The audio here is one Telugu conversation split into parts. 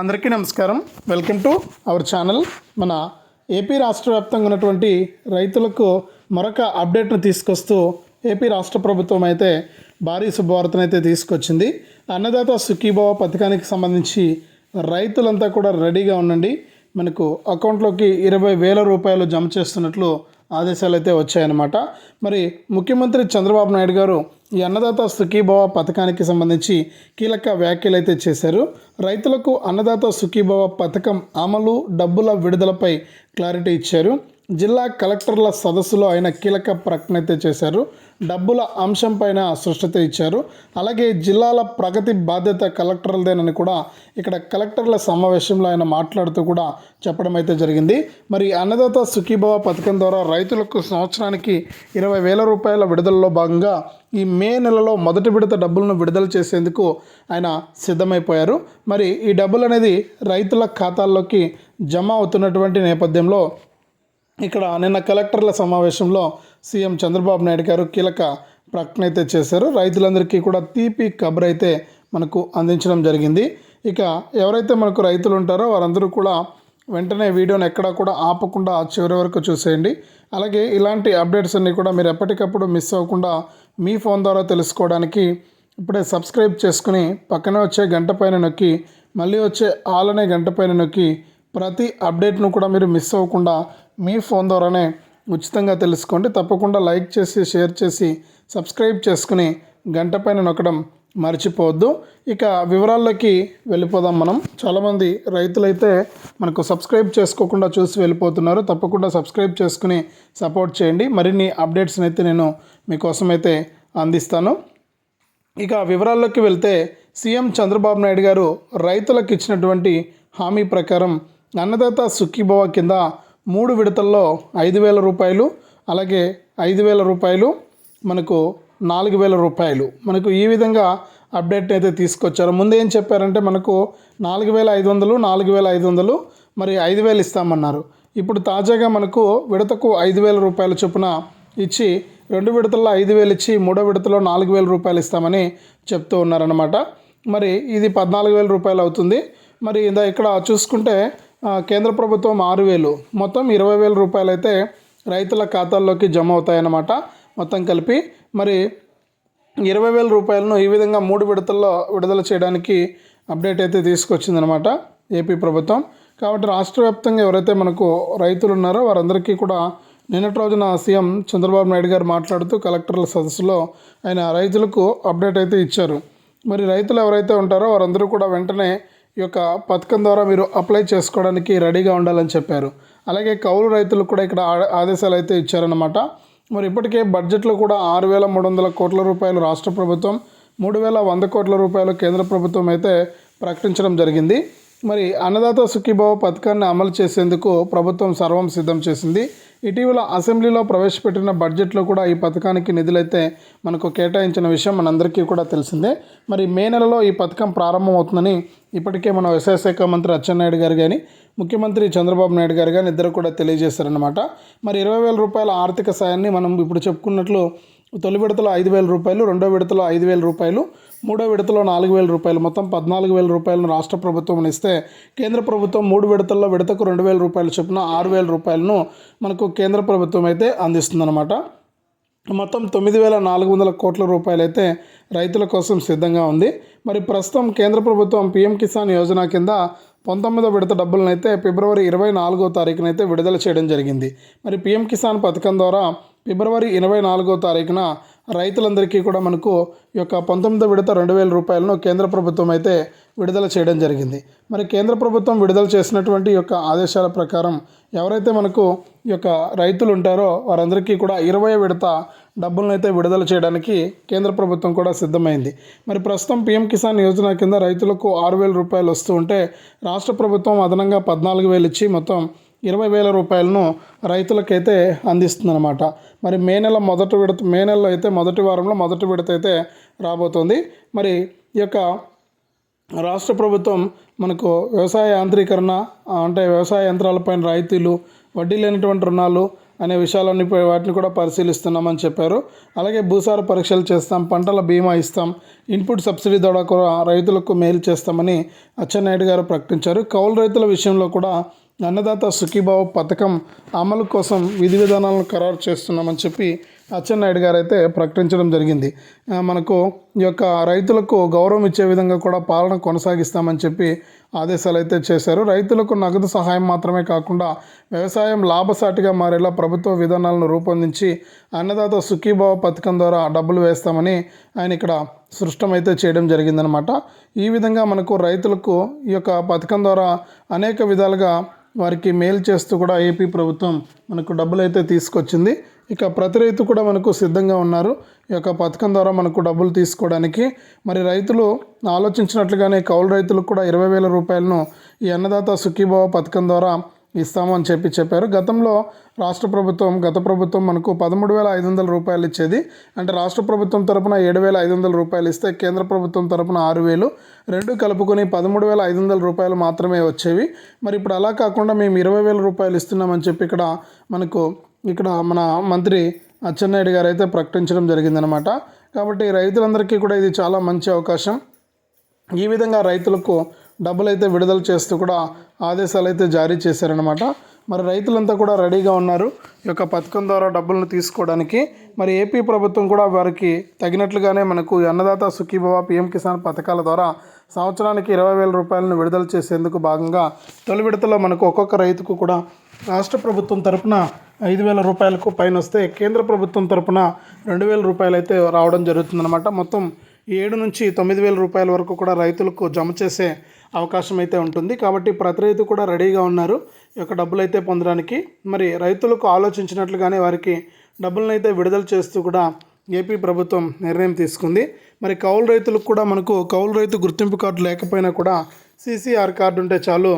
అందరికీ నమస్కారం. వెల్కమ్ టు అవర్ ఛానల్ మన ఏపీ రాష్ట్ర వ్యాప్తంగా ఉన్నటువంటి రైతులకు మరొక అప్డేట్ను తీసుకొస్తూ ఏపీ రాష్ట్ర ప్రభుత్వం అయితే భారీ శుభవార్తను అయితే తీసుకొచ్చింది. అన్నదాత సుఖీభావ పథకానికి సంబంధించి రైతులంతా కూడా రెడీగా ఉండండి. మనకు అకౌంట్లోకి ఇరవై వేల రూపాయలు జమ చేస్తున్నట్లు ఆదేశాలు అయితే వచ్చాయన్నమాట. మరి ముఖ్యమంత్రి చంద్రబాబు నాయుడు గారు ఈ అన్నదాత సుఖీభవ పథకానికి సంబంధించి కీలక వ్యాఖ్యలు అయితే చేశారు. రైతులకు అన్నదాత సుఖీభవ పథకం అమలు డబ్బుల విడుదలపై క్లారిటీ ఇచ్చారు. జిల్లా కలెక్టర్ల సదస్సులో ఆయన కీలక ప్రకటన అయితే చేశారు. డబ్బుల అంశం పైన స్పష్టత ఇచ్చారు. అలాగే జిల్లాల ప్రగతి బాధ్యత కలెక్టర్లదేనని కూడా ఇక్కడ కలెక్టర్ల సమావేశంలో ఆయన మాట్లాడుతూ కూడా చెప్పడం అయితే జరిగింది. మరి అన్నదాత సుఖీభవ పథకం ద్వారా రైతులకు సంవత్సరానికి ఇరవై వేల రూపాయల విడుదలలో భాగంగా ఈ మే నెలలో మొదటి విడత డబ్బులను విడుదల చేసేందుకు ఆయన సిద్ధమైపోయారు. మరి ఈ డబ్బులు అనేది రైతుల ఖాతాల్లోకి జమ అవుతున్నటువంటి నేపథ్యంలో ఇక్కడ నిన్న కలెక్టర్ల సమావేశంలో సీఎం చంద్రబాబు నాయుడు గారు కీలక ప్రకటన అయితే చేశారు. రైతులందరికీ కూడా తీపి కబర్ అయితే మనకు అందించడం జరిగింది. ఇక ఎవరైతే మనకు రైతులు ఉంటారో వారందరూ కూడా వెంటనే వీడియోని ఎక్కడా కూడా ఆపకుండా చివరి వరకు చూసేయండి. అలాగే ఇలాంటి అప్డేట్స్ అన్నీ కూడా మీరు ఎప్పటికప్పుడు మిస్ అవ్వకుండా మీ ఫోన్ ద్వారా తెలుసుకోవడానికి ఇప్పుడే సబ్స్క్రైబ్ చేసుకుని పక్కనే వచ్చే గంట పైన నొక్కి మళ్ళీ వచ్చే ఆల్ అనే గంట పైన నొక్కి ప్రతి అప్డేట్ను కూడా మీరు మిస్ అవ్వకుండా మీ ఫోన్ ద్వారానే ఉచితంగా తెలుసుకోండి. తప్పకుండా లైక్ చేసి షేర్ చేసి సబ్స్క్రైబ్ చేసుకుని గంట పైన నొక్కడం మర్చిపోవద్దు. ఇక వివరాల్లోకి వెళ్ళిపోదాం మనం. చాలామంది రైతులైతే మనకు సబ్స్క్రైబ్ చేసుకోకుండా చూసి వెళ్ళిపోతున్నారు. తప్పకుండా సబ్స్క్రైబ్ చేసుకుని సపోర్ట్ చేయండి. మరిన్ని అప్డేట్స్ని అయితే నేను మీకోసం అయితే అందిస్తాను. ఇక వివరాల్లోకి వెళ్తే సీఎం చంద్రబాబు నాయుడు గారు రైతులకు ఇచ్చినటువంటి హామీ ప్రకారం అన్నదాత సుఖీభవ కింద మూడు విడతల్లో ఐదు వేల రూపాయలు అలాగే ఐదు వేల రూపాయలు మనకు నాలుగు వేల రూపాయలు. మనకు ఈ విధంగా అప్డేట్ అయితే తీసుకొచ్చారు. ముందు ఏం చెప్పారంటే మనకు నాలుగు వేల ఐదు వందలు నాలుగు వేల ఐదు వందలు మరి ఐదు వేలు ఇస్తామన్నారు. ఇప్పుడు తాజాగా మనకు విడతకు ఐదు వేల రూపాయల చొప్పున ఇచ్చి రెండు విడతల్లో ఐదు వేలు ఇచ్చి మూడో విడతలో నాలుగు వేల రూపాయలు ఇస్తామని చెప్తూ ఉన్నారనమాట మరి ఇది పద్నాలుగు వేల రూపాయలు అవుతుంది. మరి ఇందా ఇక్కడ చూసుకుంటే కేంద్ర ప్రభుత్వం ఆరు వేలు. మొత్తం ఇరవై వేల రూపాయలు అయితే రైతుల ఖాతాల్లోకి జమ అవుతాయన్నమాట. మొత్తం కలిపి మరి ఇరవై వేల రూపాయలను ఈ విధంగా మూడు విడతల్లో విడుదల చేయడానికి అప్డేట్ అయితే తీసుకొచ్చిందనమాట ఏపీ ప్రభుత్వం. కాబట్టి రాష్ట్ర వ్యాప్తంగా ఎవరైతే మనకు రైతులు ఉన్నారో వారందరికీ కూడా నిన్నటి రోజున సీఎం చంద్రబాబు నాయుడు గారు మాట్లాడుతూ కలెక్టర్ల సదస్సులో ఆయన రైతులకు అప్డేట్ అయితే ఇచ్చారు. మరి రైతులు ఎవరైతే ఉంటారో వారందరూ కూడా వెంటనే యొక్క పథకం ద్వారా మీరు అప్లై చేసుకోవడానికి రెడీగా ఉండాలని చెప్పారు. అలాగే కౌలు రైతులకు కూడా ఇక్కడ ఆ- ఆదేశాలు అయితే ఇచ్చారనమాట మరి ఇప్పటికే బడ్జెట్లో కూడా ఆరు వేల మూడు వందల కోట్ల రూపాయలు రాష్ట్ర ప్రభుత్వం మూడు వేల వంద కోట్ల రూపాయలు కేంద్ర ప్రభుత్వం అయితే ప్రకటించడం జరిగింది. మరి అన్నదాత సుఖీభావ పథకాన్ని అమలు చేసేందుకు ప్రభుత్వం సర్వం సిద్ధం చేసింది. ఇటీవల అసెంబ్లీలో ప్రవేశపెట్టిన బడ్జెట్లో కూడా ఈ పథకానికి నిధులైతే మనకు కేటాయించిన విషయం మనందరికీ కూడా తెలిసిందే. మరి మే నెలలో ఈ పథకం ప్రారంభమవుతుందని ఇప్పటికే మన వ్యవసాయ శాఖ మంత్రి అచ్చెన్నాయుడు గారు కానీ ముఖ్యమంత్రి చంద్రబాబు నాయుడు గారు కానీ ఇద్దరు కూడా తెలియజేశారనమాట మరి ఇరవై వేల రూపాయల ఆర్థిక సాయాన్ని మనం ఇప్పుడు చెప్పుకున్నట్లు తొలి విడతలో ఐదు వేల రూపాయలు రెండో విడతలో ఐదు వేల రూపాయలు మూడో విడతలో నాలుగు వేల రూపాయలు మొత్తం పద్నాలుగు వేల రూపాయలను రాష్ట్ర ప్రభుత్వం ఇస్తే కేంద్ర ప్రభుత్వం మూడు విడతల్లో విడతకు రెండు వేల రూపాయలు చొప్పున ఆరు వేల రూపాయలను మనకు కేంద్ర ప్రభుత్వం అయితే అందిస్తుందన్నమాట. మొత్తం తొమ్మిది వేల నాలుగు వందల కోట్ల రూపాయలు అయితే రైతుల కోసం సిద్ధంగా ఉంది. మరి ప్రస్తుతం కేంద్ర ప్రభుత్వం పీఎం కిసాన్ యోజన కింద పంతొమ్మిదో విడత డబ్బులను అయితే ఫిబ్రవరి ఇరవై నాలుగో తారీఖునైతే విడుదల చేయడం జరిగింది. మరి పీఎం కిసాన్ పథకం ద్వారా ఫిబ్రవరి ఇరవై నాలుగో తారీఖున రైతులందరికీ కూడా మనకు ఈ యొక్క పంతొమ్మిదో విడత రెండు వేల రూపాయలను కేంద్ర ప్రభుత్వం అయితే విడుదల చేయడం జరిగింది. మరి కేంద్ర ప్రభుత్వం విడుదల చేసినటువంటి యొక్క ఆదేశాల ప్రకారం ఎవరైతే మనకు ఈ యొక్క రైతులు ఉంటారో వారందరికీ కూడా ఇరవై విడత డబ్బులను అయితే విడుదల చేయడానికి కేంద్ర ప్రభుత్వం కూడా సిద్ధమైంది. మరి ప్రస్తుతం పీఎం కిసాన్ యోజన కింద రైతులకు ఆరు వేల రూపాయలు వస్తూ ఉంటే రాష్ట్ర ప్రభుత్వం అదనంగా పద్నాలుగు వేలు ఇచ్చి మొత్తం ఇరవై వేల రూపాయలను రైతులకైతే అందిస్తుందన్నమాట. మరి మే నెల మొదటి విడత మే నెలలో అయితే మొదటి వారంలో మొదటి విడత అయితే రాబోతోంది. మరి ఈ యొక్క రాష్ట్ర ప్రభుత్వం మనకు వ్యవసాయ యాంత్రీకరణ అంటే వ్యవసాయ యంత్రాలపైన రాయితీలు వడ్డీ లేనటువంటి రుణాలు అనే విషయాలన్నీ వాటిని కూడా పరిశీలిస్తున్నామని చెప్పారు. అలాగే భూసార పరీక్షలు చేస్తాం పంటల బీమా ఇస్తాం ఇన్పుట్ సబ్సిడీ ద్వారా కూడా రైతులకు మేలు చేస్తామని అచ్చెన్నాయుడు గారు ప్రకటించారు. కౌలు రైతుల విషయంలో కూడా అన్నదాత సుఖీభావ పథకం అమలు కోసం విధి విధానాలను ఖరారు చేస్తున్నామని చెప్పి అచ్చెన్నాయుడు గారు అయితే ప్రకటించడం జరిగింది. మనకు ఈ యొక్క రైతులకు గౌరవం ఇచ్చే విధంగా కూడా పాలన కొనసాగిస్తామని చెప్పి ఆదేశాలు అయితే చేశారు. రైతులకు నగదు సహాయం మాత్రమే కాకుండా వ్యవసాయం లాభసాటిగా మారేలా ప్రభుత్వ విధానాలను రూపొందించి అన్నదాత సుఖీభావ పథకం ద్వారా డబ్బులు వేస్తామని ఆయన ఇక్కడ సృష్టమైతే చేయడం జరిగిందనమాట ఈ విధంగా మనకు రైతులకు ఈ యొక్క పథకం ద్వారా అనేక విధాలుగా వారికి మేలు చేస్తూ కూడా ఏపీ ప్రభుత్వం మనకు డబ్బులు అయితే తీసుకొచ్చింది. ఇక ప్రతి రైతు కూడా మనకు సిద్ధంగా ఉన్నారు. ఈ యొక్క పథకం ద్వారా మనకు డబ్బులు తీసుకోవడానికి. మరి రైతులు ఆలోచించినట్లుగానే కౌలు రైతులకు కూడా ఇరవై వేల రూపాయలను ఈ అన్నదాత సుఖీభావ పథకం ద్వారా ఇస్తాము అని చెప్పి చెప్పారు. గతంలో రాష్ట్ర ప్రభుత్వం గత ప్రభుత్వం మనకు పదమూడు వేల ఐదు వందల రూపాయలు ఇచ్చేది. అంటే రాష్ట్ర ప్రభుత్వం తరపున ఏడు వేల ఐదు వందల రూపాయలు ఇస్తే కేంద్ర ప్రభుత్వం తరపున ఆరు వేలు. రెండు కలుపుకొని పదమూడు వేల ఐదు వందల రూపాయలు మాత్రమే వచ్చేవి. మరి ఇప్పుడు అలా కాకుండా మేము ఇరవై వేల రూపాయలు ఇస్తున్నామని చెప్పి ఇక్కడ మనకు ఇక్కడ మన మంత్రి అచ్చెన్నాయుడు గారు అయితే ప్రకటించడం జరిగిందనమాట కాబట్టి రైతులందరికీ కూడా ఇది చాలా మంచి అవకాశం. ఈ విధంగా రైతులకు డబ్బులు అయితే విడుదల చేస్తూ కూడా ఆదేశాలు అయితే జారీ చేశారనమాట మరి రైతులంతా కూడా రెడీగా ఉన్నారు. ఈ యొక్క పథకం ద్వారా డబ్బులను తీసుకోవడానికి. మరి ఏపీ ప్రభుత్వం కూడా వారికి తగినట్లుగానే మనకు అన్నదాత సుఖీభవ పిఎం కిసాన్ పథకాల ద్వారా సంవత్సరానికి ఇరవై వేల రూపాయలను విడుదల చేసేందుకు భాగంగా తొలి విడతలో మనకు ఒక్కొక్క రైతుకు కూడా రాష్ట్ర ప్రభుత్వం తరపున ఐదు వేల రూపాయలకు పైన వస్తే కేంద్ర ప్రభుత్వం తరపున రెండు వేల రూపాయలు అయితే రావడం జరుగుతుందన్నమాట. మొత్తం ఏడు నుంచి తొమ్మిది వేల రూపాయల వరకు కూడా రైతులకు జమ చేసే అవకాశం అయితే ఉంటుంది. కాబట్టి ప్రతి రైతు కూడా రెడీగా ఉన్నారు. ఈ యొక్క డబ్బులు అయితే పొందడానికి. మరి రైతులకు ఆలోచించినట్లుగానే వారికి డబ్బులను అయితే విడుదల చేస్తూ కూడా ఏపీ ప్రభుత్వం నిర్ణయం తీసుకుంది. మరి కౌలు రైతులకు కూడా మనకు కౌలు రైతు గుర్తింపు కార్డు లేకపోయినా కూడా సీసీఆర్ కార్డు ఉంటే చాలు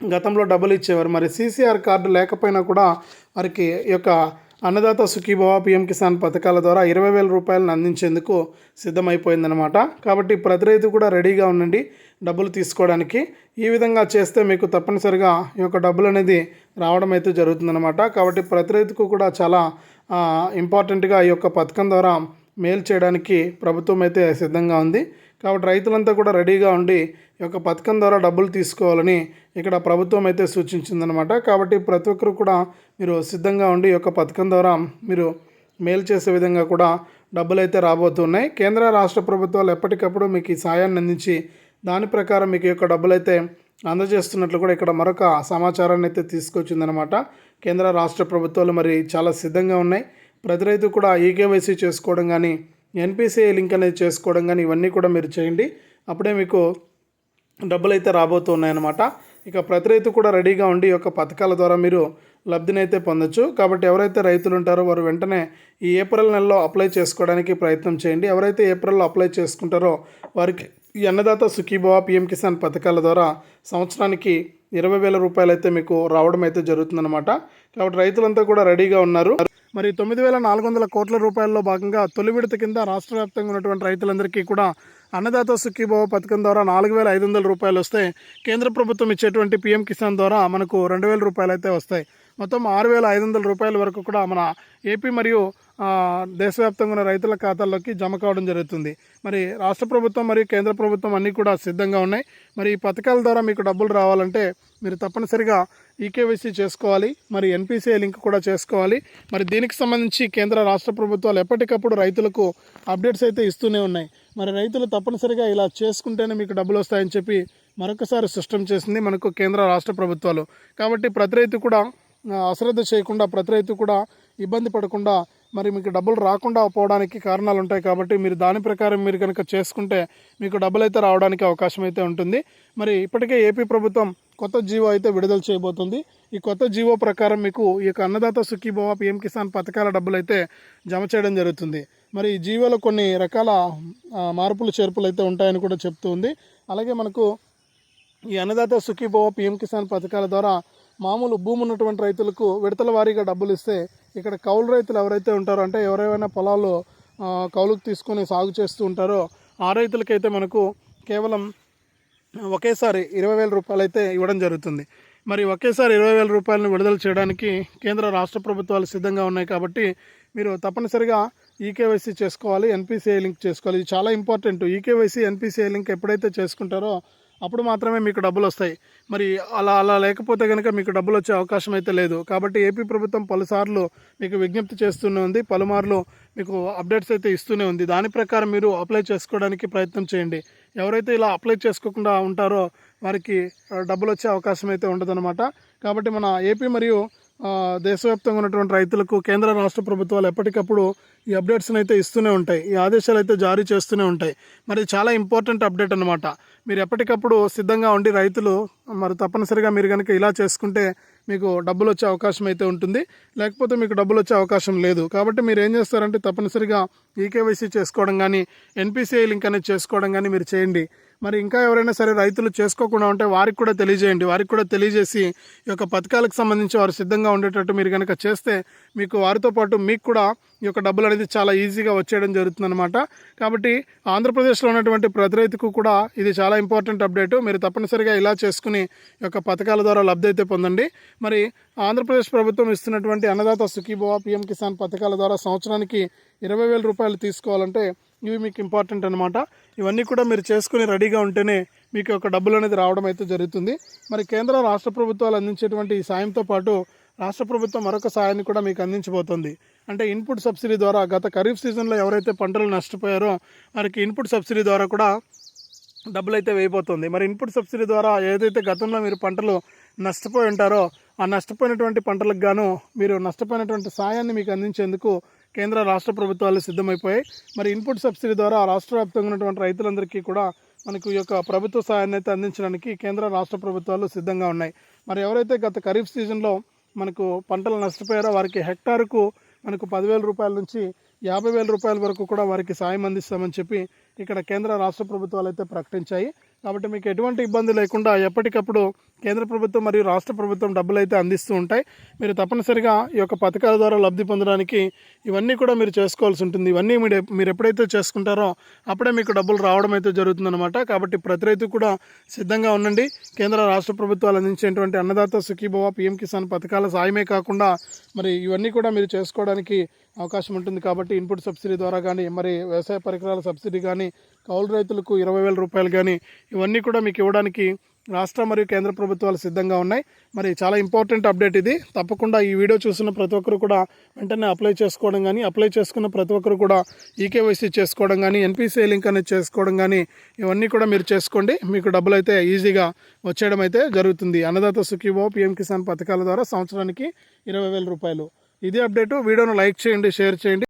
గతంలో డబ్బులు ఇచ్చేవారు. మరి సీసీఆర్ కార్డు లేకపోయినా కూడా వారికి ఈ యొక్క అన్నదాత సుఖీభవ పిఎం కిసాన్ పథకాల ద్వారా ఇరవై వేల రూపాయలను అందించేందుకు సిద్ధమైపోయిందనమాట కాబట్టి ప్రతి రైతు కూడా రెడీగా ఉండండి డబ్బులు తీసుకోవడానికి. ఈ విధంగా చేస్తే మీకు తప్పనిసరిగా ఈ యొక్క డబ్బులు అనేది రావడం అయితే జరుగుతుందన్నమాట. కాబట్టి ప్రతి రైతుకు కూడా చాలా ఇంపార్టెంట్గా ఈ యొక్క పథకం ద్వారా మేలు చేయడానికి ప్రభుత్వం అయితే సిద్ధంగా ఉంది. కాబట్టి రైతులంతా కూడా రెడీగా ఉండి యొక్క పథకం ద్వారా డబ్బులు తీసుకోవాలని ఇక్కడ ప్రభుత్వం అయితే సూచించిందనమాట కాబట్టి ప్రతి ఒక్కరు కూడా మీరు సిద్ధంగా ఉండి యొక్క పథకం ద్వారా మీరు మేలు చేసే విధంగా కూడా డబ్బులు అయితే రాబోతున్నాయి. కేంద్ర రాష్ట్ర ప్రభుత్వాలు ఎప్పటికప్పుడు మీకు ఈ సాయాన్ని అందించి దాని ప్రకారం మీకు యొక్క డబ్బులు అయితే అందజేస్తున్నట్లు కూడా ఇక్కడ మరొక సమాచారాన్ని అయితే తీసుకొచ్చిందనమాట కేంద్ర రాష్ట్ర ప్రభుత్వాలు మరి చాలా సిద్ధంగా ఉన్నాయి. ప్రతి రైతు కూడా ఈకేవైసీ చేసుకోవడం కానీ ఎన్పిసిఐ లింక్ అనేది చేసుకోవడం కానీ ఇవన్నీ కూడా మీరు చేయండి. అప్పుడే మీకు డబ్బులు అయితే రాబోతున్నాయన్నమాట. ఇక ప్రతి రైతు కూడా రెడీగా ఉండి ఈ యొక్క పథకాల ద్వారా మీరు లబ్ధినైతే పొందొచ్చు. కాబట్టి ఎవరైతే రైతులు ఉంటారో వారు వెంటనే ఈ ఏప్రిల్ నెలలో అప్లై చేసుకోవడానికి ప్రయత్నం చేయండి. ఎవరైతే ఏప్రిల్లో అప్లై చేసుకుంటారో వారికి ఈ అన్నదాత సుఖీభవ పిఎం కిసాన్ పథకాల ద్వారా సంవత్సరానికి ఇరవై వేల రూపాయలు అయితే మీకు రావడం అయితే జరుగుతుందన్నమాట. కాబట్టి రైతులంతా కూడా రెడీగా ఉన్నారు. మరి తొమ్మిది వేల నాలుగు వందల కోట్ల రూపాయల్లో భాగంగా తొలి విడత కింద రాష్ట్ర వ్యాప్తంగా ఉన్నటువంటి రైతులందరికీ కూడా అన్నదాత సుఖీభవ పథకం ద్వారా నాలుగు వేల ఐదు వందల రూపాయలు వస్తే కేంద్ర ప్రభుత్వం ఇచ్చేటువంటి పిఎం కిసాన్ ద్వారా మనకు రెండు వేల రూపాయలు అయితే వస్తాయి. మొత్తం ఆరు వేల ఐదు వందల రూపాయల వరకు కూడా మన ఏపీ మరియు దేశవ్యాప్తంగా ఉన్న రైతుల ఖాతాల్లోకి జమ కావడం జరుగుతుంది. మరి రాష్ట్ర ప్రభుత్వం మరియు కేంద్ర ప్రభుత్వం అన్నీ కూడా సిద్ధంగా ఉన్నాయి. మరి ఈ పథకాల ద్వారా మీకు డబ్బులు రావాలంటే మీరు తప్పనిసరిగా ఈకేవైసీ చేసుకోవాలి. మరి ఎన్పిసిఐ లింక్ కూడా చేసుకోవాలి. మరి దీనికి సంబంధించి కేంద్ర రాష్ట్ర ప్రభుత్వాలు ఎప్పటికప్పుడు రైతులకు అప్డేట్స్ అయితే ఇస్తూనే ఉన్నాయి. మరి రైతులు తప్పనిసరిగా ఇలా చేసుకుంటేనే మీకు డబ్బులు వస్తాయని చెప్పి మరొకసారి స్పష్టం చేసింది మనకు కేంద్ర రాష్ట్ర ప్రభుత్వాలు. కాబట్టి ప్రతి రైతు కూడా అశ్రద్ధ చేయకుండా ప్రతి రైతు కూడా ఇబ్బంది పడకుండా మరి మీకు డబ్బులు రాకుండా పోవడానికి కారణాలు ఉంటాయి కాబట్టి మీరు దాని ప్రకారం మీరు కనుక చేసుకుంటే మీకు డబ్బులు అయితే రావడానికి అవకాశం అయితే ఉంటుంది. మరి ఇప్పటికే ఏపీ ప్రభుత్వం కొత్త జీవో అయితే విడుదల చేయబోతుంది. ఈ కొత్త జీవో ప్రకారం మీకు ఈ యొక్క అన్నదాత సుఖీభవ పిఎం కిసాన్ పథకాల డబ్బులు అయితే జమ చేయడం జరుగుతుంది. మరి ఈ జీవోలో కొన్ని రకాల మార్పులు చేర్పులు అయితే ఉంటాయని కూడా చెప్తూ ఉంది. అలాగే మనకు ఈ అన్నదాత సుఖీభవ పిఎం కిసాన్ పథకాల ద్వారా మామూలు భూమి ఉన్నటువంటి రైతులకు విడతల వారీగా డబ్బులు ఇస్తే ఇక్కడ కౌలు రైతులు ఎవరైతే ఉంటారో అంటే ఎవరైనా పొలాలు కౌలుకు తీసుకొని సాగు చేస్తూ ఉంటారో ఆ రైతులకైతే మనకు కేవలం ఒకేసారి ఇరవై వేల రూపాయలు అయితే ఇవ్వడం జరుగుతుంది. మరి ఒకేసారి ఇరవై వేల రూపాయలను విడుదల చేయడానికి కేంద్ర రాష్ట్ర ప్రభుత్వాలు సిద్ధంగా ఉన్నాయి కాబట్టి మీరు తప్పనిసరిగా ఈకేవైసీ చేసుకోవాలి ఎన్పిసిఐ లింక్ చేసుకోవాలి. ఇది చాలా ఇంపార్టెంట్. ఈకేవైసీ ఎన్పిసిఐ లింక్ ఎప్పుడైతే చేసుకుంటారో అప్పుడు మాత్రమే మీకు డబ్బులు వస్తాయి. మరి అలా అలా లేకపోతే కనుక మీకు డబ్బులు వచ్చే అవకాశం అయితే లేదు. కాబట్టి ఏపీ ప్రభుత్వం పలుసార్లు మీకు విజ్ఞప్తి చేస్తూనే ఉంది. పలుమార్లు మీకు అప్డేట్స్ అయితే ఇస్తూనే ఉంది. దాని ప్రకారం మీరు అప్లై చేసుకోవడానికి ప్రయత్నం చేయండి. ఎవరైతే ఇలా అప్లై చేసుకోకుండా ఉంటారో వారికి డబ్బులు వచ్చే అవకాశం అయితే ఉండదన్నమాట. కాబట్టి మన ఏపీ మరియు దేశవ్యాప్తంగా ఉన్నటువంటి రైతులకు కేంద్ర రాష్ట్ర ప్రభుత్వాలు ఎప్పటికప్పుడు ఈ అప్డేట్స్ని అయితే ఇస్తూనే ఉంటాయి. ఈ ఆదేశాలు అయితే జారీ చేస్తూనే ఉంటాయి. మరి చాలా ఇంపార్టెంట్ అప్డేట్ అనమాట మీరు ఎప్పటికప్పుడు సిద్ధంగా ఉండి రైతులు మరి తప్పనిసరిగా మీరు కనుక ఇలా చేసుకుంటే మీకు డబ్బులు వచ్చే అవకాశం అయితే ఉంటుంది. లేకపోతే మీకు డబ్బులు వచ్చే అవకాశం లేదు. కాబట్టి మీరు ఏం చేస్తారంటే తప్పనిసరిగా ఈకేవైసీ చేసుకోవడం కానీ ఎన్పిసిఐ లింక్ అనేది చేసుకోవడం కానీ మీరు చేయండి. మరి ఇంకా ఎవరైనా సరే రైతులు చేసుకోకుండా ఉంటే వారికి కూడా తెలియజేయండి. వారికి కూడా తెలియజేసి ఈ యొక్క పథకాలకు సంబంధించి వారు సిద్ధంగా ఉండేటట్టు మీరు కనుక చేస్తే మీకు వారితో పాటు మీకు కూడా ఈ యొక్క డబ్బులు అనేది చాలా ఈజీగా వచ్చేయడం జరుగుతుందన్నమాట. కాబట్టి ఆంధ్రప్రదేశ్లో ఉన్నటువంటి ప్రతి రైతుకు కూడా ఇది చాలా ఇంపార్టెంట్ అప్డేట్. మీరు తప్పనిసరిగా ఇలా చేసుకుని ఈ యొక్క పథకాల ద్వారా లబ్ధి అయితే పొందండి. మరి ఆంధ్రప్రదేశ్ ప్రభుత్వం ఇస్తున్నటువంటి అన్నదాత సుఖీభవ పిఎం కిసాన్ పథకాల ద్వారా సంవత్సరానికి ఇరవై వేల రూపాయలు తీసుకోవాలంటే ఇవి మీకు ఇంపార్టెంట్ అనమాట ఇవన్నీ కూడా మీరు చేసుకుని రెడీగా ఉంటేనే మీకు ఒక డబ్బులు అనేది రావడం అయితే జరుగుతుంది. మరి కేంద్ర రాష్ట్ర ప్రభుత్వాలు అందించేటువంటి ఈ సాయంతో పాటు రాష్ట్ర ప్రభుత్వం మరొక సాయాన్ని కూడా మీకు అందించబోతోంది. అంటే ఇన్పుట్ సబ్సిడీ ద్వారా గత ఖరీఫ్ సీజన్లో ఎవరైతే పంటలు నష్టపోయారో వారికి ఇన్పుట్ సబ్సిడీ ద్వారా కూడా డబ్బులు అయితే వేయబోతుంది. మరి ఇన్పుట్ సబ్సిడీ ద్వారా ఏదైతే గతంలో మీరు పంటలు నష్టపోయి ఉంటారో ఆ నష్టపోయినటువంటి పంటలకు గాను మీరు నష్టపోయినటువంటి సాయాన్ని మీకు అందించేందుకు కేంద్ర రాష్ట్ర ప్రభుత్వాలు సిద్ధమైపోయాయి. మరి ఇన్పుట్ సబ్సిడీ ద్వారా రాష్ట్ర వ్యాప్తంగా ఉన్నటువంటి రైతులందరికీ కూడా మనకు ఈ యొక్క ప్రభుత్వ సాయాన్ని అయితే అందించడానికి కేంద్ర రాష్ట్ర ప్రభుత్వాలు సిద్ధంగా ఉన్నాయి. మరి ఎవరైతే గత ఖరీఫ్ సీజన్లో మనకు పంటలు నష్టపోయారో వారికి హెక్టార్కు మనకు పదివేల రూపాయల నుంచి యాభై వేల రూపాయల వరకు కూడా వారికి సాయం అందిస్తామని చెప్పి ఇక్కడ కేంద్ర రాష్ట్ర ప్రభుత్వాలు అయితే ప్రకటించాయి. కాబట్టి మీకు ఎటువంటి ఇబ్బంది లేకుండా ఎప్పటికప్పుడు కేంద్ర ప్రభుత్వం మరియు రాష్ట్ర ప్రభుత్వం డబ్బులు అయితే అందిస్తూ ఉంటాయి. మీరు తప్పనిసరిగా ఈ యొక్క పథకాల ద్వారా లబ్ధి పొందడానికి ఇవన్నీ కూడా మీరు చేసుకోవాల్సి ఉంటుంది. ఇవన్నీ మీరు మీరు ఎప్పుడైతే చేసుకుంటారో అప్పుడే మీకు డబ్బులు రావడం అయితే జరుగుతుందన్నమాట. కాబట్టి ప్రతి రైతు కూడా సిద్ధంగా ఉండండి. కేంద్ర రాష్ట్ర ప్రభుత్వాలు అందించేటువంటి అన్నదాత సుఖీభవ పిఎం కిసాన్ పథకాల సాయమే కాకుండా మరి ఇవన్నీ కూడా మీరు చేసుకోవడానికి అవకాశం ఉంటుంది కాబట్టి ఇన్పుట్ సబ్సిడీ ద్వారా కానీ మరి వ్యవసాయ పరికరాల సబ్సిడీ కానీ కౌలు రైతులకు ఇరవై వేల రూపాయలు కానీ ఇవన్నీ కూడా మీకు ఇవ్వడానికి రాష్ట్ర మరియు కేంద్ర ప్రభుత్వాలు సిద్ధంగా ఉన్నాయి. మరి చాలా ఇంపార్టెంట్ అప్డేట్ ఇది. తప్పకుండా ఈ వీడియో చూసిన ప్రతి ఒక్కరు కూడా వెంటనే అప్లై చేసుకోవడం కానీ అప్లై చేసుకున్న ప్రతి ఒక్కరు కూడా ఈకేవైసీ చేసుకోవడం కానీ ఎన్పిసిఐ లింక్ అనేది చేసుకోవడం కానీ ఇవన్నీ కూడా మీరు చేసుకోండి. మీకు డబ్బులు అయితే ఈజీగా వచ్చేయడం అయితే జరుగుతుంది. అన్నదాత సుఖీభో పిఎం కిసాన్ పథకాల ద్వారా సంవత్సరానికి ఇరవై వేల రూపాయలు. ఇదే అప్డేటు. వీడియోను లైక్ చేయండి షేర్ చేయండి.